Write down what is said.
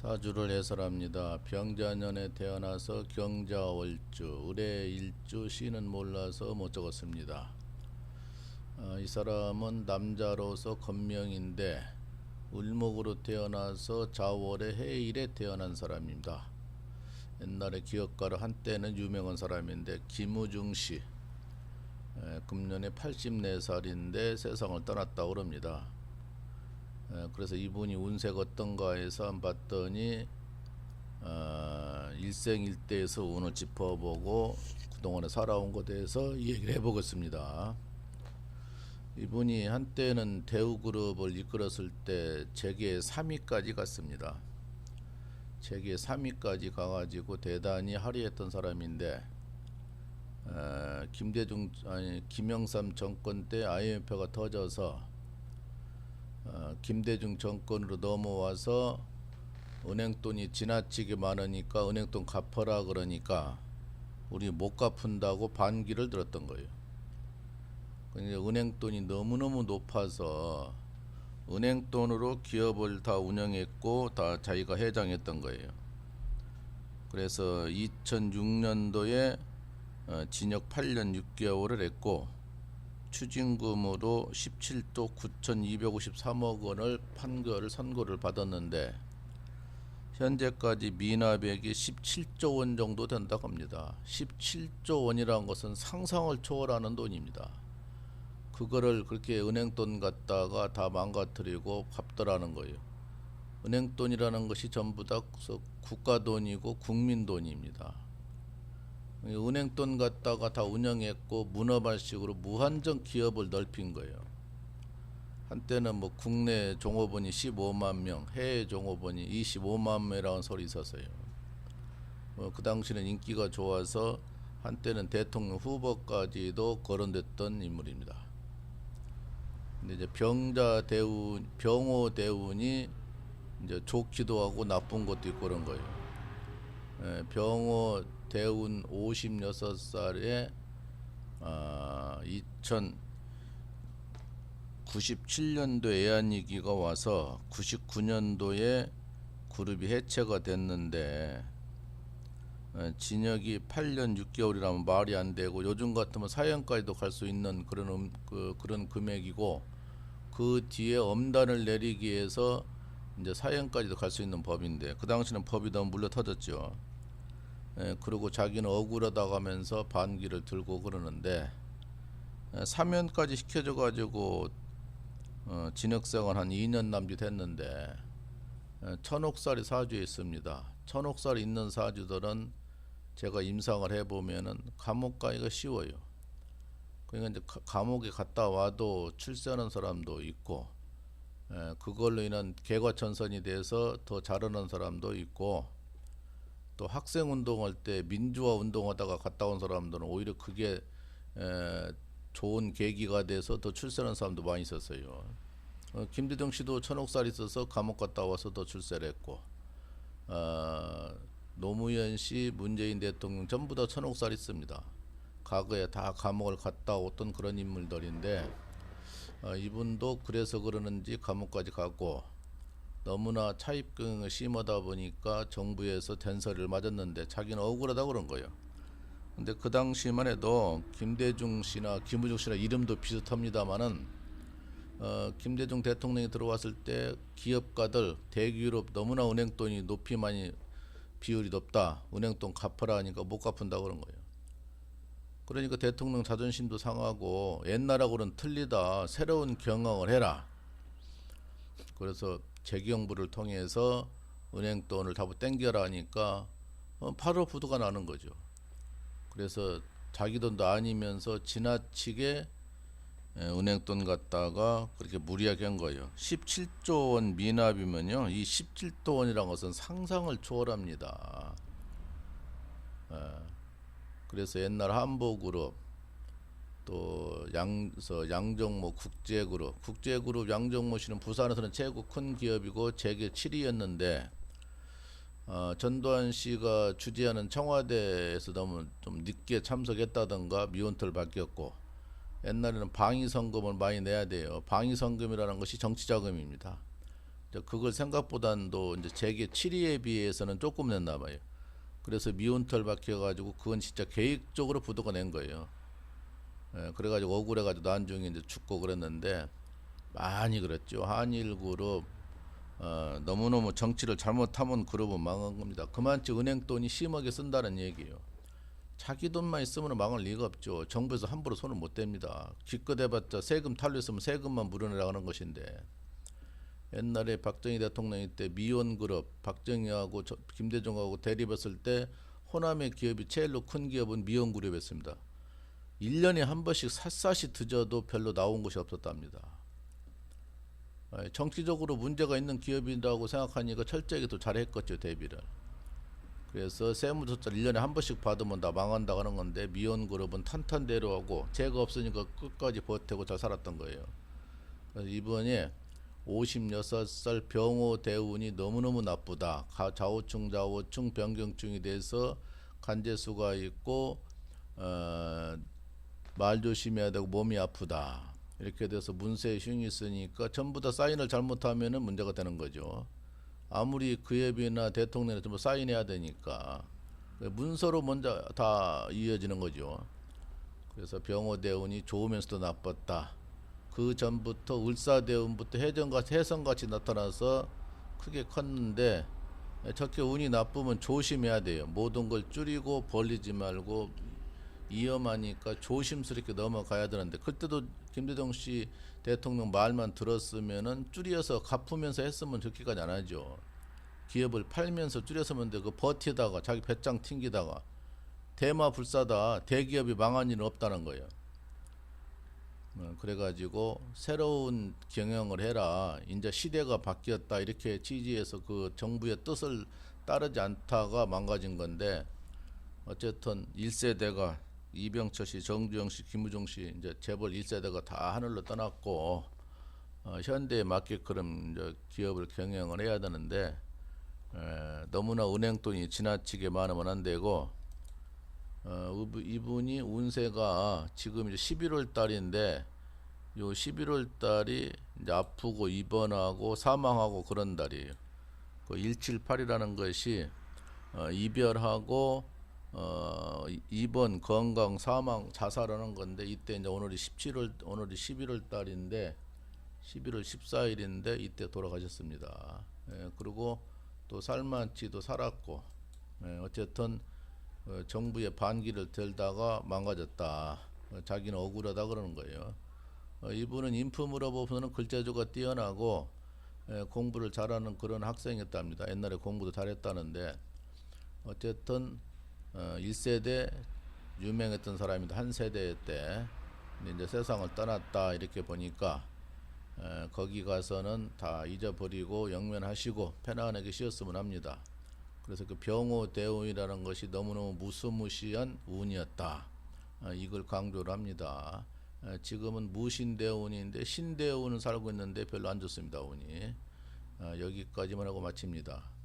사주를 해설합니다. 병자년에 태어나서 경자월주, 을해일주, 시는 몰라서 못 적었습니다. 어, 이 사람은 남자로서 건명인데 을목으로 태어나서 자월의 해일에 태어난 사람입니다. 옛날에 기업가로 한때는 유명한 사람인데 김우중 씨 에, 금년에 84살인데 세상을 떠났다고 그럽니다. 에, 그래서 이분이 운세가 어떤가 해서 한번 봤더니 어, 일생일대에서 운을 짚어보고 그동안에 살아온 것에 대해서 이 얘기를 해보겠습니다. 이분이 한때는 대우그룹을 이끌었을 때 재계 3위까지 갔습니다. 재계 3위까지 가가지고 대단히 화려했던 사람인데 어, 김대중 아니 김영삼 정권 때 IMF가 터져서 어, 김대중 정권으로 넘어와서 은행 돈이 지나치게 많으니까 은행 돈 갚아라 그러니까 우리 못 갚은다고 반기를 들었던 거예요. 근데 은행 돈이 너무너무 높아서 은행 돈으로 기업을 다 운영했고 다 자기가 회장했던 거예요. 그래서 2006년도에 어, 징역 8년 6개월을 했고 추징금으로 17조 9,253억 원을 판결을 선고를 받았는데 현재까지 미납액이 17조 원 정도 된다고 합니다. 17조 원이라는 것은 상상을 초월하는 돈입니다. 그거를 그렇게 은행 돈 갖다가 다 망가뜨리고 갚더라는 거예요. 은행 돈이라는 것이 전부 다 국가 돈이고 국민 돈입니다. 은행 돈 갖다가 다 운영했고 문어발식으로 무한정 기업을 넓힌 거예요. 한때는 뭐 국내 종업원이 15만 명, 해외 종업원이 25만 명이라는 소리 있었어요. 어, 그 당시는 인기가 좋아서 한때는 대통령 후보까지도 거론됐던 인물입니다. 근데 이제 병자 대운, 병호 대운이 이제 좋기도 하고 나쁜 것도 있고 그런 거예요. 예, 병호 대운 56살에 아, 2097년도 애한이기가 와서 99년도에 그룹이 해체가 됐는데 어, 징역이 8년 6개월이라면 말이 안 되고 요즘 같으면 사형까지도 갈 수 있는 그런 음, 그, 그런 금액이고 그 뒤에 엄단을 내리기 위해서 이제 사형까지도 갈 수 있는 법인데 그 당시는 법이 너무 물려 터졌죠. 예, 그리고 자기는 억울하다고 하면서 반기를 들고 그러는데 예, 사면까지 시켜줘 가지고 어, 진역생활 한 2년 남짓 했는데 예, 천옥살이 사주에 있습니다. 천옥살이 있는 사주들은 제가 임상을 해보면은 감옥 가기가 쉬워요. 그러니까 이제 가- 감옥에 갔다 와도 출세하는 사람도 있고 에, 그걸로 인한 개과천선이 돼서 더 잘하는 사람도 있고 또 학생 운동할 때 민주화 운동하다가 갔다 온 사람들은 오히려 그게 에, 좋은 계기가 돼서 더 출세하는 사람도 많이 있었어요. 어, 김대중 씨도 천옥살 있어서 감옥 갔다 와서 더 출세를 했고 어, 노무현 씨, 문재인 대통령 전부 다 천옥살 있습니다. 과거에 다 감옥을 갔다 왔던 그런 인물들인데 어, 이분도 그래서 그러는지 감옥까지 가고 너무나 차입경을 심하다 보니까 정부에서 된서를 맞았는데 자기는 억울하다 그런 거예요. 근데 그 당시만 해도 김대중 씨나 김우중 씨나 이름도 비슷합니다만은 어, 김대중 대통령이 들어왔을 때 기업가들 대기업 너무나 은행 돈이 높이 많이 비율이 높다. 은행 돈 갚아라 하니까 못 갚은다 그런 거예요. 그러니까 대통령 자존심도 상하고 옛날하고는 틀리다. 새로운 경영을 해라. 그래서 재경부를 통해서 은행 돈을 다 땡겨라 하니까 어, 바로 부도가 나는 거죠. 그래서 자기 돈도 아니면서 지나치게 예, 은행 돈 갖다가 그렇게 무리하게 한 거예요. 17조 원 미납이면요, 이 17조 원이라는 것은 상상을 초월합니다. 예, 그래서 옛날 한보그룹 또 양서 양정모 국제그룹 국제그룹 양정모 씨는 부산에서는 최고 큰 기업이고 재계 7위였는데 어, 전두환 씨가 주재하는 청와대에서 너무 좀 늦게 참석했다던가 미원털 바뀌었고 옛날에는 방위성금을 많이 내야 돼요. 방위성금이라는 것이 정치자금입니다. 그걸 생각보다도 이제 재계 7위에 비해서는 조금 냈나 봐요. 그래서 미운털 박혀가지고 그건 진짜 계획적으로 부도가 낸 거예요. 예, 그래가지고 억울해가지고 나중에 이제 죽고 그랬는데 많이 그랬죠. 한일 그룹 어, 너무너무 정치를 잘못하면 그룹은 망한 겁니다. 그만치 은행 돈이 심하게 쓴다는 얘기예요. 자기 돈만 있으면 망할 리가 없죠. 정부에서 함부로 손을 못 댑니다. 기껏 해봤자 세금 탈루했으면 세금만 물어내라는 것인데 옛날에 박정희 대통령이 때 미원그룹 박정희하고 저- 김대중하고 대립했을 때 호남의 기업이 제일로 큰 기업은 미원그룹이었습니다. 1년에 한 번씩 샅샅이 드져도 별로 나온 것이 없었답니다. 아, 정치적으로 문제가 있는 기업이라고 생각하니까 철저하게 또 잘했겠죠 대비를. 그래서 세무조사 1년에 한 번씩 받으면 다 망한다 하는 건데 미원그룹은 탄탄대로 하고 죄가 없으니까 끝까지 버티고 잘 살았던 거예요. 이번에 56살 병호 대운이 너무너무 나쁘다. 가- 좌우충 좌우충 변경증이 돼서 간제수가 있고 어, 말 조심해야 되고 몸이 아프다. 이렇게 돼서 문세에 흉이 있으니까 전부 다 사인을 잘못하면은 문제가 되는 거죠. 아무리 그앱이나 대통령이 좀 사인해야 되니까 문서로 먼저 다 이어지는 거죠. 그래서 병호 대운이 좋으면서도 나빴다. 그 전부터 을사 대운부터 해전같이 해성같이 나타나서 크게 컸는데 저렇게 운이 나쁘면 조심해야 돼요. 모든 걸 줄이고 벌리지 말고 위험하니까 조심스럽게 넘어가야 되는데 그때도 김대중 씨 대통령 말만 들었으면은 줄여서 갚으면서 했으면 저렇게까지 안 하죠. 기업을 팔면서 줄였으면 되고 버티다가 자기 배짱 튕기다가 대마 불사다 대기업이 망한 일은 없다는 거예요. 어, 그래가지고 새로운 경영을 해라. 이제 시대가 바뀌었다 이렇게 취지해서 그 정부의 뜻을 따르지 않다가 망가진 건데 어쨌든 1세대가 이병철 씨, 정주영 씨, 김우중 씨 이제 재벌 1세대가 다 하늘로 떠났고 어, 현대에 맞게끔 이제 기업을 경영을 해야 되는데 에, 너무나 은행 돈이 지나치게 많으면 안 되고 어, 이분- 이분이 운세가 지금 이제 11월 달인데 요 11월 달이 이제 아프고 입원하고 사망하고 그런 달이에요. 그 178이라는 것이 어, 이별하고 어, 이- 입원, 건강, 사망, 자살하는 건데 이때 이제 오늘이 17월 오늘이 11월 달인데 11월 14일인데 이때 돌아가셨습니다. 예, 그리고 또 살만치도 살았고 예, 어쨌든 어, 정부의 반기를 들다가 망가졌다. 어, 자기는 억울하다 그러는 거예요. 어, 이분은 인품으로 보면은 글재주가 뛰어나고 예, 공부를 잘하는 그런 학생이었답니다. 옛날에 공부도 잘했다는데 어쨌든 어, 1세대 유명했던 사람인데 한 세대 때 이제 세상을 떠났다 이렇게 보니까 에, 거기 가서는 다 잊어버리고 영면하시고 편안하게 쉬었으면 합니다. 그래서 그 병호 대운이라는 것이 너무너무 무수무시한 운이었다. 아, 이걸 강조를 합니다. 에, 지금은 무신대운인데 신대운은 살고 있는데 별로 안 좋습니다. 운이. 아, 여기까지만 하고 마칩니다.